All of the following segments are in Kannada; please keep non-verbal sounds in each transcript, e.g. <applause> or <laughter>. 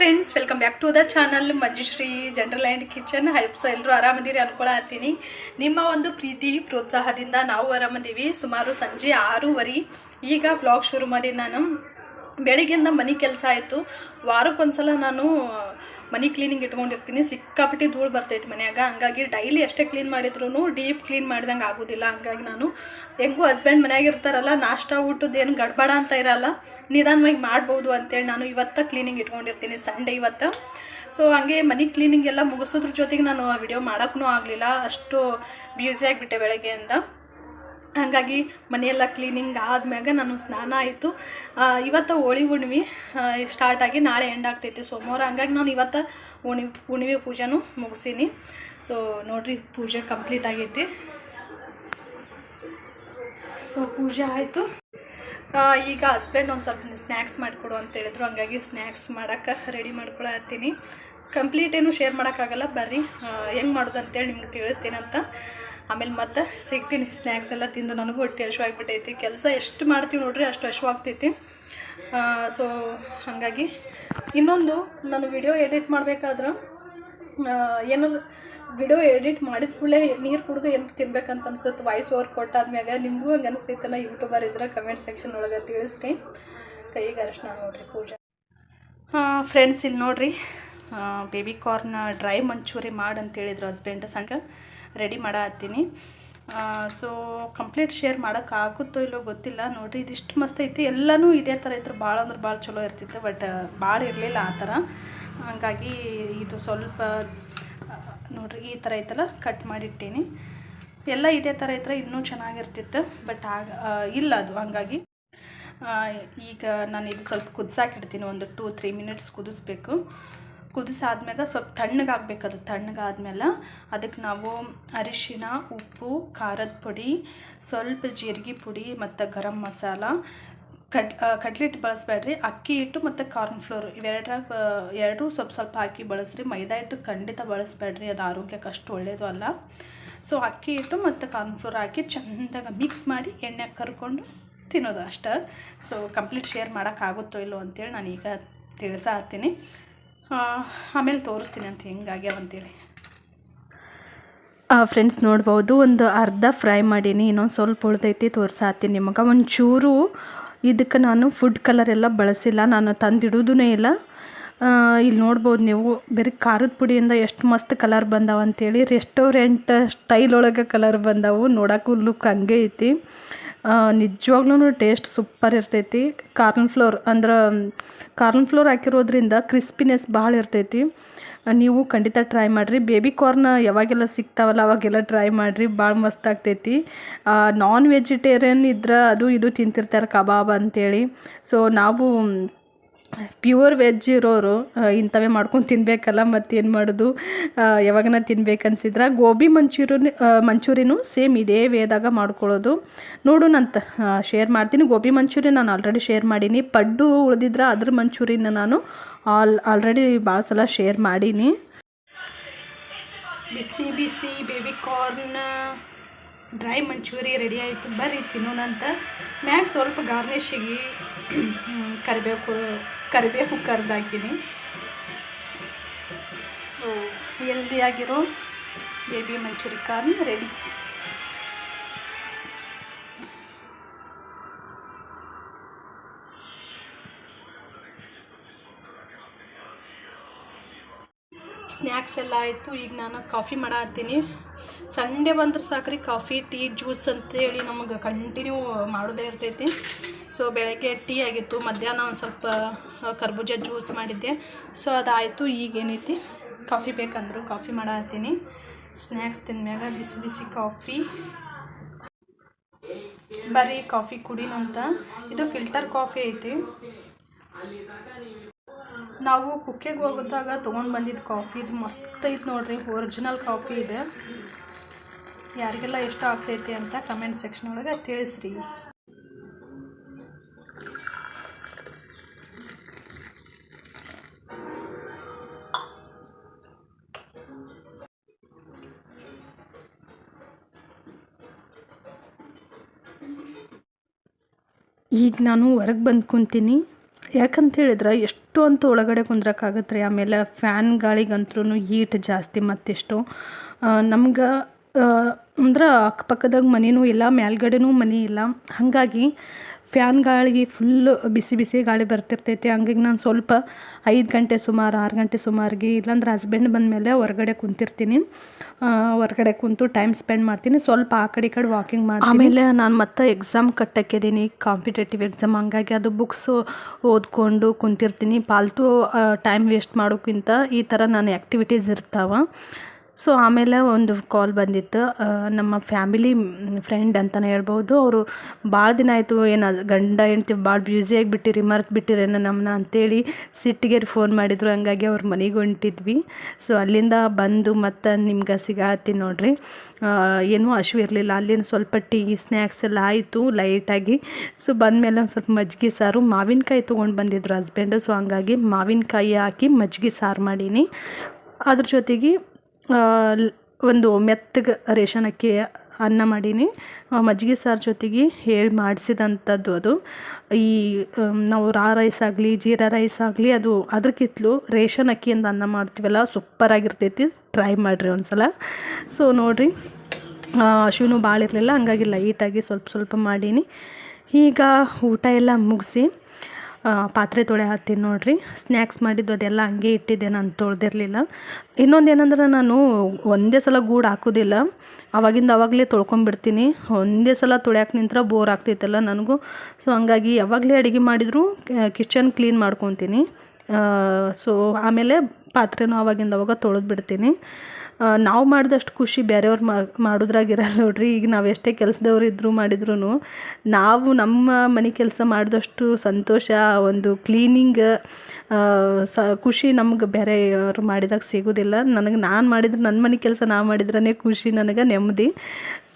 Friends welcome back to the channel Manjushree general and kitchen hype so ಎಲ್ಲರೂ ಆರಾಮದಿರಿ ಅನ್ಕೊಳತ್ತೀನಿ. ನಿಮ್ಮ ಒಂದು ಪ್ರೀತಿ, ಪ್ರೋತ್ಸಾಹದಿಂದ ನಾವು ಆರಾಮದೀವಿ. ಸುಮಾರು ಸಂಜೆ ಆರೂವರೆ. ಈಗ ವ್ಲಾಗ್ ಶುರು ಮಾಡಿ ನಾನು. ಬೆಳಿಗ್ಗೆಯಿಂದ ಮನೆ ಕೆಲಸ ಆಯಿತು. ವಾರಕ್ಕೊಂದ್ಸಲ ನಾನು ಮನೆ ಕ್ಲೀನಿಂಗ್ ಇಟ್ಕೊಂಡಿರ್ತೀನಿ, ಸಿಕ್ಕಾಪಟ್ಟಿ ಧೂಳು ಬರ್ತೈತಿ ಮನ್ಯಾಗ. ಹಂಗಾಗಿ ಡೈಲಿ ಅಷ್ಟೇ ಕ್ಲೀನ್ ಮಾಡಿದ್ರು ಡೀಪ್ ಕ್ಲೀನ್ ಮಾಡಿದಂಗೆ ಆಗೋದಿಲ್ಲ. ಹಂಗಾಗಿ ನಾನು ಹೆಂಗೂ ಹಸ್ಬೆಂಡ್ ಮನ್ಯಾಗ ಇರ್ತಾರಲ್ಲ, ನಾಷ್ಟ ಊಟದ್ದು ಏನು ಗಡ್ಬಡ ಅಂತ ಇರಲ್ಲ, ನಿಧಾನವಾಗಿ ಮಾಡ್ಬೋದು ಅಂತೇಳಿ ನಾನು ಇವತ್ತ ಕ್ಲೀನಿಂಗ್ ಇಟ್ಕೊಂಡಿರ್ತೀನಿ ಸಂಡೇ ಇವತ್ತು. ಸೊ ಹಂಗೆ ಮನೆ ಕ್ಲೀನಿಂಗ್ ಎಲ್ಲ ಮುಗಿಸೋದ್ರ ಜೊತೆಗೆ ನಾನು ವಿಡಿಯೋ ಮಾಡೋಕ್ಕೂ ಆಗಲಿಲ್ಲ. ಅಷ್ಟು ಬ್ಯೂಸಿ ಆಗಿಬಿಟ್ಟೆ ಬೆಳಗ್ಗೆಯಿಂದ. ಹಾಗಾಗಿ ಮನೆಯೆಲ್ಲ ಕ್ಲೀನಿಂಗ್ ಆದ್ಮ್ಯಾಗ ನಾನು ಸ್ನಾನ ಆಯಿತು. ಇವತ್ತು ಹೋಳಿ ಹುಣ್ಣಿಮೆ ಸ್ಟಾರ್ಟ್ ಆಗಿ ನಾಳೆ ಎಂಡ್ ಆಗ್ತೈತಿ ಸೋಮವಾರ. ಹಂಗಾಗಿ ನಾನು ಇವತ್ತು ಹುಣಿ, ಹುಣ್ಣಿಮೆ ಪೂಜೆನೂ ಮುಗಿಸೀನಿ. ಸೊ ನೋಡ್ರಿ ಪೂಜೆ ಕಂಪ್ಲೀಟ್ ಆಗೈತಿ. ಸೊ ಪೂಜೆ ಆಯಿತು. ಈಗ ಹಸ್ಬೆಂಡ್ ಒಂದು ಸ್ವಲ್ಪ ಸ್ನ್ಯಾಕ್ಸ್ ಮಾಡಿಕೊಡು ಅಂತ ಹೇಳಿದ್ರು. ಹಂಗಾಗಿ ಸ್ನ್ಯಾಕ್ಸ್ ಮಾಡೋಕ್ಕೆ ರೆಡಿ ಮಾಡ್ಕೊಳತ್ತೀನಿ. ಕಂಪ್ಲೀಟ್ ಏನು ಶೇರ್ ಮಾಡೋಕ್ಕಾಗಲ್ಲ ಬರ್ರಿ. ಹೆಂಗೆ ಮಾಡೋದು ಅಂತೇಳಿ ನಿಮ್ಗೆ ತಿಳಿಸ್ತೀನಿ ಅಂತ ಆಮೇಲೆ ಮತ್ತೆ ಸಿಗ್ತೀನಿ ಸ್ನ್ಯಾಕ್ಸ್ ಎಲ್ಲ ತಿಂದು ನನಗೂ ಹೊಟ್ಟೆ ಹಶ್ವಾಗಿಬಿಟ್ಟೈತಿ ಕೆಲಸ ಎಷ್ಟು ಮಾಡ್ತೀವಿ ನೋಡ್ರಿ ಅಷ್ಟು ಹಶ್ವಾಗ್ತೈತಿ ಸೊ ಹಾಗಾಗಿ ಇನ್ನೊಂದು, ನಾನು ವಿಡಿಯೋ ಎಡಿಟ್ ಮಾಡಬೇಕಾದ್ರೆ ಏನಾದ್ರು ವಿಡಿಯೋ ಎಡಿಟ್ ಮಾಡಿದ ಕೂಡಲೇ ನೀರು ಕುಡಿದು ಏನು ತಿನ್ಬೇಕಂತ ಅನ್ಸುತ್ತೆ ವಾಯ್ಸ್ ಓವರ್ ಕೊಟ್ಟಾದ್ಮ್ಯಾಗ ನಿಮಗೂ ಹಂಗೆ ಅನಿಸ್ತೈತಲ್ಲ ಯೂಟ್ಯೂಬರ್ ಇದ್ರೆ ಕಮೆಂಟ್ ಸೆಕ್ಷನ್ ಒಳಗೆ ತಿಳಿಸ್ರಿ. ಕೈಗೆ ಅರಿಶಿನ ನೋಡಿರಿ ಪೂಜೆ. ಹಾಂ ಫ್ರೆಂಡ್ಸ್ ಇಲ್ಲಿ ನೋಡಿರಿ ಬೇಬಿ ಕಾರ್ನ್ ಡ್ರೈ ಮಂಚೂರಿ ಮಾಡಿ ಅಂತೇಳಿದ್ರು ಹಸ್ಬೆಂಡ್ ಸಂಗ ರೆಡಿ ಮಾಡತ್ತೀನಿ. ಸೊ ಕಂಪ್ಲೀಟ್ ಶೇರ್ ಮಾಡೋಕ್ಕಾಗುತ್ತೋ ಇಲ್ಲೋ ಗೊತ್ತಿಲ್ಲ. ನೋಡಿರಿ, ಇದಿಷ್ಟು ಮಸ್ತ್ ಐತಿ. ಎಲ್ಲನೂ ಇದೇ ಥರ ಇದ್ರೆ ಭಾಳ ಅಂದ್ರೆ ಭಾಳ ಚಲೋ ಇರ್ತಿತ್ತು ಬಟ್ ಭಾಳ ಇರಲಿಲ್ಲ ಆ ಥರ ಹಾಗಾಗಿ ಇದು ಸ್ವಲ್ಪ, ನೋಡಿರಿ, ಈ ಥರ ಐತಲ್ಲ ಕಟ್ ಮಾಡಿಟ್ಟೀನಿ. ಎಲ್ಲ ಇದೇ ಥರ ಇದ್ರೆ ಇನ್ನೂ ಚೆನ್ನಾಗಿರ್ತಿತ್ತು ಬಟ್ ಆಗ ಇಲ್ಲ ಅದು, ಹಂಗಾಗಿ. ಈಗ ನಾನು ಇದು ಸ್ವಲ್ಪ ಕುದಿಸಾಕಿಡ್ತೀನಿ ಒಂದು ಟೂ ತ್ರೀ ಮಿನಿಟ್ಸ್ ಕುದಿಸ್ಬೇಕು. ಕುದಿಸಾದ್ಮೇಲೆ ಸ್ವಲ್ಪ ತಣ್ಣಗಾಗಬೇಕು ಅದು ತಣ್ಣಗಾದ್ಮೇಲೆ ಅದಕ್ಕೆ ನಾವು ಅರಿಶಿನ ಉಪ್ಪು, ಖಾರದ ಪುಡಿ, ಸ್ವಲ್ಪ ಜೀರಿಗೆ ಪುಡಿ ಮತ್ತು ಗರಂ ಮಸಾಲ, ಕಡ್ ಕಡ್ಲೆ ಹಿಟ್ಟು ಬಳಸಬೇಡ್ರಿ. ಅಕ್ಕಿ ಹಿಟ್ಟು ಮತ್ತು ಕಾರ್ನ್ ಫ್ಲೋರ್ ಇವೆರಡರಾಗ ಎರಡೂ ಸ್ವಲ್ಪ ಸ್ವಲ್ಪ ಹಾಕಿ ಬಳಸ್ರಿ. ಮೈದಾ ಹಿಟ್ಟು ಖಂಡಿತ ಬಳಸಬೇಡ್ರಿ. ಅದು ಆರೋಗ್ಯಕ್ಕೆ ಅಷ್ಟು ಒಳ್ಳೆಯದು ಅಲ್ಲ. ಸೊ, ಅಕ್ಕಿ ಹಿಟ್ಟು ಮತ್ತು ಕಾರ್ನ್ ಫ್ಲೋರ್ ಹಾಕಿ ಚೆಂದಾಗ ಮಿಕ್ಸ್ ಮಾಡಿ ಎಣ್ಣೆಗೆ ಕರ್ಕೊಂಡು ತಿನ್ನೋದು ಅಷ್ಟೇ. ಸೊ, ಕಂಪ್ಲೀಟ್ ಶೇರ್ ಮಾಡೋಕ್ಕಾಗುತ್ತೋ ಇಲ್ಲೋ ಅಂತೇಳಿ ನಾನು ಈಗ ಹತ್ತೀನಿ ಆಮೇಲೆ ತೋರಿಸ್ತೀನಿ ಅಂತ ಹೆಂಗಾಗ್ಯಾವ ಅಂತೇಳಿ. ಫ್ರೆಂಡ್ಸ್ ನೋಡ್ಬೋದು, ಒಂದು ಅರ್ಧ ಫ್ರೈ ಮಾಡೀನಿ, ಇನ್ನೊಂದು ಸ್ವಲ್ಪ ಉಳ್ದೈತಿ, ತೋರಿಸಾತೀನಿ ನಿಮಗೆ. ಒಂಚೂರು ಇದಕ್ಕೆ ನಾನು ಫುಡ್ ಕಲರ್ ಎಲ್ಲ ಬಳಸಿಲ್ಲ, ನಾನು ತಂದಿಡೋದೂ ಇಲ್ಲ. ಇಲ್ಲಿ ನೋಡ್ಬೋದು ನೀವು, ಬೇರೆ ಖಾರದ ಪುಡಿಯಿಂದ ಎಷ್ಟು ಮಸ್ತ್ ಕಲರ್ ಬಂದಾವ ಅಂತೇಳಿ ರೆಸ್ಟೋರೆಂಟ್ ಸ್ಟೈಲ್ ಒಳಗೆ ಕಲರ್ ಬಂದಾವು, ನೋಡೋಕ್ಕೂ ಲುಕ್ ಹಂಗೆ ಐತಿ. ನಿಜವಾಗ್ಲೂ ಟೇಸ್ಟ್ ಸೂಪರ್ ಇರ್ತೈತಿ. ಕಾರ್ನ್ ಫ್ಲೋರ್ ಅಂದ್ರೆ ಕಾರ್ನ್ ಫ್ಲೋರ್ ಹಾಕಿರೋದ್ರಿಂದ ಕ್ರಿಸ್ಪಿನೆಸ್ ಭಾಳ ಇರ್ತೈತಿ. ನೀವು ಖಂಡಿತ ಟ್ರೈ ಮಾಡಿರಿ. ಬೇಬಿ ಕಾರ್ನ್ ಯಾವಾಗೆಲ್ಲ ಸಿಗ್ತಾವಲ್ಲ, ಅವಾಗೆಲ್ಲ ಟ್ರೈ ಮಾಡಿರಿ. ಭಾಳ ಮಸ್ತ್ ಆಗ್ತೈತಿ. ನಾನ್ ವೆಜಿಟೇರಿಯನ್ ಇದ್ರೆ ಅದು ಇದು ತಿಂತಿರ್ತಾರೆ ಕಬಾಬ್ ಅಂತೇಳಿ. ಸೊ ನಾವು ಪ್ಯೂರ್ ವೆಜ್ ಇರೋರು ಇಂಥವೇ ಮಾಡ್ಕೊಂಡು ತಿನ್ನಬೇಕಲ್ಲ ಮತ್ತೇನು ಮಾಡೋದು? ಯಾವಾಗನ ತಿನ್ಬೇಕನ್ಸಿದ್ರೆ ಗೋಬಿ ಮಂಚೂರಿಯನ್ ಮಂಚೂರಿನೂ ಸೇಮ್ ಇದೇ ವೇದಾಗ ಮಾಡ್ಕೊಳ್ಳೋದು. ನೋಡೋಣಂತ ಶೇರ್ ಮಾಡ್ತೀನಿ. ಗೋಬಿ ಮಂಚೂರಿ ನಾನು ಆಲ್ರೆಡಿ ಶೇರ್ ಮಾಡೀನಿ. ಪಡ್ಡು ಉಳಿದಿದ್ರೆ ಅದ್ರ ಮಂಚೂರಿನ ನಾನು ಆಲ್ ಆಲ್ರೆಡಿ ಭಾಳ ಸಲ ಶೇರ್ ಮಾಡೀನಿ. ಬಿಸಿ ಬಿಸಿ baby corn, dry manchurian ready ಆಯಿತು. ಬರ್ರಿ ತಿನ್ನೋಣಂತ. ಮ್ಯಾಗ ಸ್ವಲ್ಪ ಗಾರ್ನಿಶಿಗೆ ಕರಿಬೇಕು ಕರಿಬೇಕು ಕರ್ದು ಹಾಕಿನಿ. So ಹೆಲ್ದಿಯಾಗಿರೋ baby manchurian corn ready snacks ಎಲ್ಲ ಆಯಿತು. ಈಗ ನಾನು ಕಾಫಿ ಮಾಡತ್ತೀನಿ ಸಂಡೇ ಬಂದ್ರೆ ಸಾಕ್ರಿ ಕಾಫಿ ಟೀ ಜ್ಯೂಸ್ ಅಂತೇಳಿ ನಮಗೆ ಕಂಟಿನ್ಯೂ ಮಾಡೋದೇ ಇರ್ತೈತಿ. ಸೊ ಬೆಳಗ್ಗೆ ಟೀ ಆಗಿತ್ತು. ಮಧ್ಯಾಹ್ನ ಒಂದು ಸ್ವಲ್ಪ ಕರ್ಬೂಜ ಜ್ಯೂಸ್ ಮಾಡಿದ್ದೆ. ಸೊ ಅದಾಯಿತು. ಈಗೇನೈತಿ ಕಾಫಿ ಬೇಕಂದರು ಕಾಫಿ ಮಾಡತ್ತೀನಿ. ಸ್ನ್ಯಾಕ್ಸ್ ತಿಂದ್ಮ್ಯಾಗ ಬಿಸಿ ಬಿಸಿ ಕಾಫಿ. ಬರೀ ಕಾಫಿ ಕುಡಿನಂತ. ಇದು ಫಿಲ್ಟರ್ ಕಾಫಿ ಐತಿ. ನಾವು ಕುಕ್ಕೆಗೆ ಹೋಗಿದ್ದಾಗ ತೊಗೊಂಡು ಬಂದಿದ್ದ ಕಾಫಿ. ಇದು ಮಸ್ತ್ ಐತೆ ನೋಡ್ರಿ. ಒರಿಜಿನಲ್ ಕಾಫಿ ಇದೆ. ಯಾರಿಗೆಲ್ಲ ಇಷ್ಟ ಆಗ್ತೈತಿ ಅಂತ ಕಮೆಂಟ್ ಸೆಕ್ಷನ್ ಒಳಗೆ ತಿಳಿಸ್ರಿ. ಈಗ ನಾನು ಹೊರಗೆ ಬಂದು ಕುಂತೀನಿ. ಯಾಕಂತ ಹೇಳಿದ್ರೆ, ಎಷ್ಟು ಅಂತ ಒಳಗಡೆ ಕುಂದ್ರಕ್ಕಾಗತ್ತೆ ರೀ ಆಮೇಲೆ ಫ್ಯಾನ್ ಗಾಳಿಗಂತೂ ಹೀಟ್ ಜಾಸ್ತಿ ಮತ್ತಿಷ್ಟು. ನಮ್ಗೆ ಅಂದ್ರೆ ಅಕ್ಕಪಕ್ಕದಾಗ ಮನೆಯೂ ಇಲ್ಲ, ಮೇಲ್ಗಡೆನೂ ಮನೆ ಇಲ್ಲ. ಹಾಗಾಗಿ ಫ್ಯಾನ್ ಗಾಳಿಗೆ ಫುಲ್ಲು ಬಿಸಿ ಬಿಸಿ ಗಾಳಿ ಬರ್ತಿರ್ತೈತಿ. ಹಂಗಾಗಿ ನಾನು ಸ್ವಲ್ಪ ಐದು ಗಂಟೆ ಸುಮಾರು, ಆರು ಗಂಟೆ ಸುಮಾರಿಗೆ ಇಲ್ಲಾಂದ್ರೆ ಹಸ್ಬೆಂಡ್ ಬಂದಮೇಲೆ ಹೊರಗಡೆ ಕುಂತಿರ್ತೀನಿ. ಹೊರಗಡೆ ಕುಂತು ಟೈಮ್ ಸ್ಪೆಂಡ್ ಮಾಡ್ತೀನಿ. ಸ್ವಲ್ಪ ಆ ಕಡೆ ಈ ಕಡೆ ವಾಕಿಂಗ್ ಮಾಡಿ ಆಮೇಲೆ ನಾನು ಮತ್ತೆ ಎಕ್ಸಾಮ್ ಕಟ್ಟಕ್ಕಿದ್ದೀನಿ ಕಾಂಪಿಟೇಟಿವ್ ಎಕ್ಸಾಮ್ ಹಂಗಾಗಿ ಅದು ಬುಕ್ಸು ಓದ್ಕೊಂಡು ಕುಂತಿರ್ತೀನಿ. ಪಾಲ್ತು ಟೈಮ್ ವೇಸ್ಟ್ ಮಾಡೋಕ್ಕಿಂತ ಈ ಥರ ನಾನು ಆ್ಯಕ್ಟಿವಿಟೀಸ್ ಇರ್ತಾವೆ. ಸೊ ಆಮೇಲೆ ಒಂದು ಕಾಲ್ ಬಂದಿತ್ತು ನಮ್ಮ ಫ್ಯಾಮಿಲಿ ಫ್ರೆಂಡ್ ಅಂತಲೇ ಹೇಳ್ಬೋದು ಅವರು ಭಾಳ ದಿನ ಆಯಿತು, ಏನು ಗಂಡ ಹೆಂಡ್ತಿ ಭಾಳ ಬ್ಯೂಸಿಯಾಗಿ ಬಿಟ್ಟಿರಿ, ಮರ್ತು ಬಿಟ್ಟಿರೇನೋ ನಮ್ಮನ್ನ ಅಂತೇಳಿ ಸಿಟ್ಟಿಗೆ ಫೋನ್ ಮಾಡಿದ್ರು, ಹಂಗಾಗಿ ಅವ್ರ ಮನೆಗೆ ಹೊಂಟಿದ್ವಿ. ಸೊ ಅಲ್ಲಿಂದ ಬಂದು ಮತ್ತು ನಿಮ್ಗೆ ಸಿಗಾತಿ ನೋಡ್ರಿ. ಏನೂ ಹಶು ಇರಲಿಲ್ಲ, ಅಲ್ಲಿನ ಸ್ವಲ್ಪ ಟೀ ಸ್ನ್ಯಾಕ್ಸ್ ಎಲ್ಲ ಆಯಿತು ಲೈಟಾಗಿ ಸೊ ಬಂದಮೇಲೆ ಒಂದು ಸ್ವಲ್ಪ ಮಜ್ಜಿಗೆ ಸಾರು, ಮಾವಿನಕಾಯಿ ತೊಗೊಂಡು ಬಂದಿದ್ರು ಹಸ್ಬೆಂಡು ಸೊ ಹಂಗಾಗಿ ಮಾವಿನಕಾಯಿ ಹಾಕಿ ಮಜ್ಜಿಗೆ ಸಾರು ಮಾಡೀನಿ. ಅದ್ರ ಜೊತೆಗೆ ಒಂದು ಮೆತ್ತಗೆ ರೇಷನ್ ಅಕ್ಕಿ ಅನ್ನ ಮಾಡೀನಿ. ಮಜ್ಜಿಗೆ ಸಾರು ಜೊತೆಗೆ ಹೇಳಿ ಮಾಡಿಸಿದಂಥದ್ದು ಅದು. ಈ ನಾವು ರಾ ರೈಸ್ ಆಗಲಿ, ಜೀರಾ ರೈಸ್ ಆಗಲಿ, ಅದು ಅದಕ್ಕಿಂತಲೂ ರೇಷನ್ ಅಕ್ಕಿಯಿಂದ ಅನ್ನ ಮಾಡ್ತೀವಲ್ಲ, ಸೂಪರಾಗಿರ್ತೈತಿ. ಟ್ರೈ ಮಾಡಿರಿ ಒಂದ್ಸಲ. ಸೊ ನೋಡಿರಿ ಶಿವನು ಭಾಳ ಇರಲಿಲ್ಲ ಹಂಗಾಗಿ ಲೈಟಾಗಿ ಸ್ವಲ್ಪ ಸ್ವಲ್ಪ ಮಾಡೀನಿ. ಈಗ ಊಟ ಎಲ್ಲ ಮುಗಿಸಿ ಪಾತ್ರೆ ತೊಳೆ ಹಾಕ್ತೀನಿ ನೋಡಿರಿ. ಸ್ನ್ಯಾಕ್ಸ್ ಮಾಡಿದ್ದು ಅದೆಲ್ಲ ಹಂಗೆ ಇಟ್ಟಿದ್ದೆ, ನಾನು ತೊಳೆದಿರಲಿಲ್ಲ. ಇನ್ನೊಂದು ಏನಂದ್ರೆ ನಾನು ಒಂದೇ ಸಲ ಗೂಡು ಹಾಕೋದಿಲ್ಲ. ಅವಾಗಿಂದ ಅವಾಗಲೇ ತೊಳ್ಕೊಂಬಿಡ್ತೀನಿ ಒಂದೇ ಸಲ ತೊಳ್ಯಾಕೆ ನಿಂತ್ರೆ ಬೋರ್ ಆಗ್ತೈತಲ್ಲ ನನಗೂ. ಸೊ ಹಂಗಾಗಿ ಯಾವಾಗಲೇ ಅಡುಗೆ ಮಾಡಿದರೂ ಕಿಚನ್ ಕ್ಲೀನ್ ಮಾಡ್ಕೊತೀನಿ. ಸೊ ಆಮೇಲೆ ಪಾತ್ರೆನೂ ಅವಾಗಿಂದ ಅವಾಗ ತೊಳೆದು ಬಿಡ್ತೀನಿ ನಾವು ಮಾಡಿದಷ್ಟು ಖುಷಿ ಬೇರೆಯವ್ರು ಮಾಡೋದ್ರಾಗಿರಲ್ಲ ನೋಡ್ರಿ. ಈಗ ನಾವು ಎಷ್ಟೇ ಕೆಲಸದವ್ರು ಇದ್ದರೂ ಮಾಡಿದ್ರು ನಾವು ನಮ್ಮ ಮನೆ ಕೆಲಸ ಮಾಡಿದಷ್ಟು ಸಂತೋಷ, ಒಂದು ಕ್ಲೀನಿಂಗ್ ಸ, ಖುಷಿ ನಮ್ಗೆ ಬೇರೆಯವ್ರು ಮಾಡಿದಾಗ ಸಿಗೋದಿಲ್ಲ. ನನಗೆ ನಾನು ಮಾಡಿದ್ರೆ ನನ್ನ ಮನೆ ಕೆಲಸ ನಾ ಮಾಡಿದ್ರೇ ಖುಷಿ, ನನಗೆ ನೆಮ್ಮದಿ.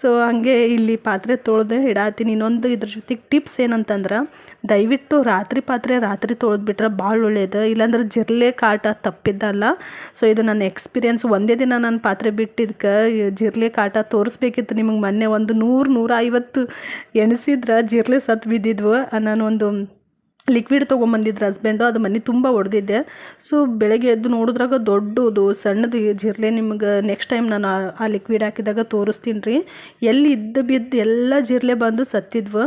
ಸೊ, ಹಂಗೆ ಇಲ್ಲಿ ಪಾತ್ರೆ ತೊಳೆದು ಇಡಾತೀನಿ. ಇನ್ನೊಂದು ಇದ್ರ ಜೊತೆಗೆ ಟಿಪ್ಸ್ ಏನಂತಂದ್ರೆ, ದಯವಿಟ್ಟು ರಾತ್ರಿ ಪಾತ್ರೆ ರಾತ್ರಿ ತೊಳೆದ್ಬಿಟ್ರೆ ಭಾಳ ಒಳ್ಳೆಯದು ಇಲ್ಲಾಂದ್ರೆ ಜಿರ್ಲೆ ಕಾಟ ತಪ್ಪಿದ್ದಲ್ಲ. ಸೊ, ಇದು ನನ್ನ ಎಕ್ಸ್ಪೀರಿಯನ್ಸ್. ಒಂದೇ ದಿನ ನಾನು ಪಾತ್ರೆ ಬಿಟ್ಟಿದ್ಕೆ ಜಿರ್ಲೆ ಕಾಟ ತೋರಿಸ್ಬೇಕಿತ್ತು ನಿಮಗೆ ಮೊನ್ನೆ ಒಂದು ನೂರು ನೂರ ಐವತ್ತು ಎಣಿಸಿದ್ರೆ ಜಿರ್ಲೆ ಸತ್ತು ಬಿದ್ದಿದ್ವು. ನಾನು ಒಂದು ಲಿಕ್ವಿಡ್ ತೊಗೊಂಬಂದಿದ್ರು ಹಸ್ಬೆಂಡು ಅದು ಮನೆ ತುಂಬ ಹೊಡೆದಿದ್ದೆ ಸೊ ಬೆಳಗ್ಗೆ ಎದ್ದು ನೋಡಿದ್ರಾಗ ದೊಡ್ಡದು ಸಣ್ಣದು ಜಿರ್ಲೆ ನಿಮ್ಗೆ ನೆಕ್ಸ್ಟ್ ಟೈಮ್ ನಾನು ಆ ಲಿಕ್ವಿಡ್ ಹಾಕಿದಾಗ ತೋರಿಸ್ತೀನಿ ರೀ. ಎಲ್ಲಿ ಇದ್ದು ಬಿದ್ದು ಎಲ್ಲ ಜಿರ್ಲೆ ಬಂದು ಸತ್ತಿದ್ವು.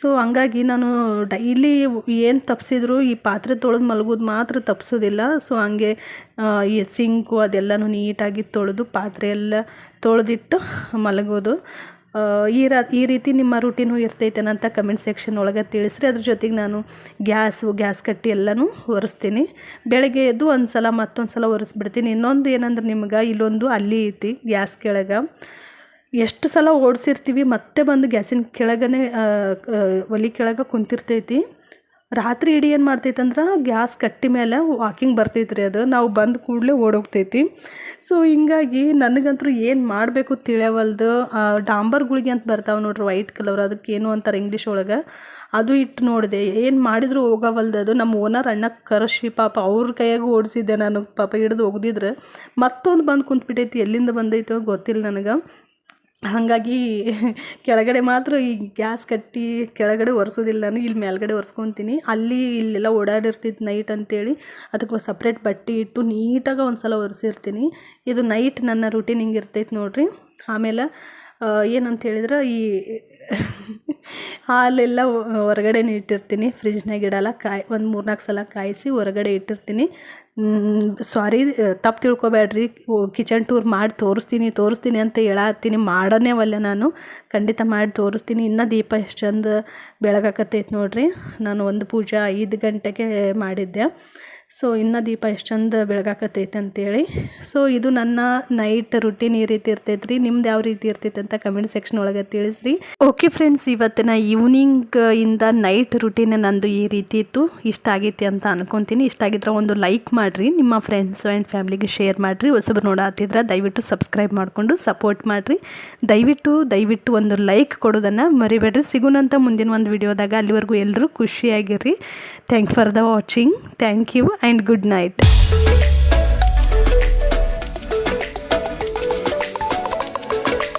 ಸೊ ಹಂಗಾಗಿ ನಾನು ಡೈಲಿ ಏನು ತಪ್ಪಿಸಿದ್ರು ಈ ಪಾತ್ರೆ ತೊಳೆದು ಮಲಗೋದು ಮಾತ್ರ ತಪ್ಪಿಸೋದಿಲ್ಲ ಸೊ ಹಂಗೆ ಈ ಸಿಂಕು ಅದೆಲ್ಲನೂ ನೀಟಾಗಿ ತೊಳೆದು ಪಾತ್ರೆ ಎಲ್ಲ ತೊಳೆದಿಟ್ಟು ಮಲಗೋದು. ಈ ರಾ, ಈ ರೀತಿ ನಿಮ್ಮ ರೂಟೀನು ಇರ್ತೈತೇನ ಅಂತ ಕಮೆಂಟ್ ಸೆಕ್ಷನ್ ಒಳಗೆ ತಿಳಿಸ್ರಿ. ಅದ್ರ ಜೊತೆಗೆ ನಾನು ಗ್ಯಾಸು, ಗ್ಯಾಸ್ ಕಟ್ಟಿ ಎಲ್ಲನೂ ಒರೆಸ್ತೀನಿ. ಬೆಳಗ್ಗೆ ಎದ್ದು ಒಂದು ಸಲ ಮತ್ತೊಂದು ಸಲ ಒರೆಸ್ಬಿಡ್ತೀನಿ. ಇನ್ನೊಂದು ಏನಂದ್ರೆ ನಿಮ್ಗೆ ಇಲ್ಲೊಂದು ಅಲ್ಲಿ ಐತಿ ಗ್ಯಾಸ್ ಕೆಳಗೆ. ಎಷ್ಟು ಸಲ ಓಡಿಸಿರ್ತೀವಿ, ಮತ್ತೆ ಬಂದು ಗ್ಯಾಸಿನ ಕೆಳಗನೆ ಒಲಿ ಕೆಳಗೆ ಕುಂತಿರ್ತೈತಿ. ರಾತ್ರಿ ಇಡೀ ಏನು ಮಾಡ್ತೈತೆ ಅಂದ್ರೆ ಗ್ಯಾಸ್ ಕಟ್ಟಿ ಮೇಲೆ ವಾಕಿಂಗ್ ಬರ್ತೈತ್ರಿ ಅದು. ನಾವು ಬಂದ ಕೂಡಲೇ ಓಡೋಗ್ತೈತಿ. ಸೊ ಹಿಂಗಾಗಿ ನನಗಂತೂ ಏನು ಮಾಡಬೇಕು ತಿಳಿಯವಲ್ದು ಡಾಂಬರ್ ಗುಳಿಗೆ ಅಂತ ಬರ್ತಾವೆ ನೋಡ್ರಿ ವೈಟ್ ಕಲರ್ ಅದಕ್ಕೆ ಏನು ಅಂತಾರೆ ಇಂಗ್ಲೀಷ್ ಒಳಗೆ. ಅದು ಇಟ್ಟು ನೋಡಿದೆ. ಏನು ಮಾಡಿದ್ರು ಹೋಗವಲ್ದು ಅದು. ನಮ್ಮ ಓನರ್ ಅಣ್ಣ ಕರೆಸಿ ಪಾಪ ಅವ್ರ ಕೈಯಾಗೂ ಓಡಿಸಿದ್ದೆ ನಾನು. ಪಾಪ ಹಿಡಿದು ಒಗ್ದಿದ್ರೆ ಮತ್ತೊಂದು ಬಂದು ಕುಂತ್ಬಿಟ್ಟೈತಿ. ಎಲ್ಲಿಂದ ಬಂದೈತೋ ಗೊತ್ತಿಲ್ಲ ನನಗೆ. ಹಾಗಾಗಿ <laughs> ಕೆಳಗಡೆ ಮಾತ್ರ ಈ ಗ್ಯಾಸ್ ಕಟ್ಟಿ ಕೆಳಗಡೆ ಒರೆಸೋದಿಲ್ಲ. ನಾನು ಇಲ್ಲಿ ಮೇಲ್ಗಡೆ ಒರೆಸ್ಕೊತೀನಿ. ಅಲ್ಲಿ ಇಲ್ಲೆಲ್ಲ ಓಡಾಡಿರ್ತಿತ್ತು ನೈಟ್ ಅಂತೇಳಿ ಅದಕ್ಕೆ ಸಪ್ರೇಟ್ ಬಟ್ಟೆ ಇಟ್ಟು ನೀಟಾಗಿ ಒಂದು ಸಲ ಒರೆಸಿರ್ತೀನಿ. ಇದು ನೈಟ್ ನನ್ನ ರೂಟೀನ್ ಹಿಂಗೆ ಇರ್ತೈತೆ ನೋಡಿರಿ. ಆಮೇಲೆ ಏನಂತ ಹೇಳಿದ್ರೆ ಈ ಹಾಲೆಲ್ಲ ಹೊರಗಡೆ ಇಟ್ಟಿರ್ತೀನಿ. ಫ್ರಿಜ್ನಾಗ ಇಡಲ್ಲ. ಕಾಯಿ, ಒಂದು ಮೂರ್ನಾಲ್ಕು ಸಲ ಕಾಯಿಸಿ ಹೊರಗಡೆ ಇಟ್ಟಿರ್ತೀನಿ. ಸಾರಿ ತಪ್ಪು ತಿಳ್ಕೊಬೇಡ್ರಿ. ಕಿಚನ್ ಟೂರ್ ಮಾಡಿ ತೋರಿಸ್ತೀನಿ ತೋರಿಸ್ತೀನಿ ಅಂತ ಹೇಳತ್ತೀನಿ. ಮಾಡನೇ ಒಲ್ಲೆ ನಾನು. ಖಂಡಿತ ಮಾಡಿ ತೋರಿಸ್ತೀನಿ. ಇನ್ನೂ ದೀಪ ಎಷ್ಟು ಚಂದ ಬೆಳಗಾಕತ್ತೈತೆ ನೋಡ್ರಿ. ನಾನು ಒಂದು ಪೂಜೆ ಐದು ಗಂಟೆಗೆ ಮಾಡಿದ್ದೆ. ಸೊ ಇನ್ನು ದೀಪ ಎಷ್ಟು ಚಂದ ಬೆಳಗಾಕತ್ತೈತೆ ಅಂತೇಳಿ. ಸೊ ಇದು ನನ್ನ ನೈಟ್ ರುಟೀನ್ ಈ ರೀತಿ ಇರ್ತೈತೆ ರೀ ನಿಮ್ದು ಯಾವ ರೀತಿ ಇರ್ತೈತೆ ಅಂತ ಕಮೆಂಟ್ ಸೆಕ್ಷನ್ ಒಳಗೆ ತಿಳಿಸ್ರಿ. ಓಕೆ ಫ್ರೆಂಡ್ಸ್ ಇವತ್ತಿನ ಈವ್ನಿಂಗ್ ಇಂದ ನೈಟ್ ರುಟೀನ್ ನಂದು ಈ ರೀತಿ ಇತ್ತು. ಇಷ್ಟ ಆಗೈತಿ ಅಂತ ಅನ್ಕೊತೀನಿ. ಇಷ್ಟ ಆಗಿದ್ರೆ ಒಂದು ಲೈಕ್ ಮಾಡಿರಿ. ನಿಮ್ಮ ಫ್ರೆಂಡ್ಸ್ ಆ್ಯಂಡ್ ಫ್ಯಾಮ್ಲಿಗೆ ಶೇರ್ ಮಾಡಿರಿ. ಹೊಸಬ್ರು ನೋಡತ್ತಿದ್ರೆ ದಯವಿಟ್ಟು ಸಬ್ಸ್ಕ್ರೈಬ್ ಮಾಡಿಕೊಂಡು ಸಪೋರ್ಟ್ ಮಾಡಿರಿ. ದಯವಿಟ್ಟು ದಯವಿಟ್ಟು ಒಂದು ಲೈಕ್ ಕೊಡೋದನ್ನು ಮರಿಬೇಡ್ರಿ. ಸಿಗುನಂತ ಮುಂದಿನ ಒಂದು ವಿಡಿಯೋದಾಗ ಅಲ್ಲಿವರೆಗೂ ಎಲ್ಲರೂ ಖುಷಿಯಾಗಿರ್ರಿ. Thank for the watching thank you and good night.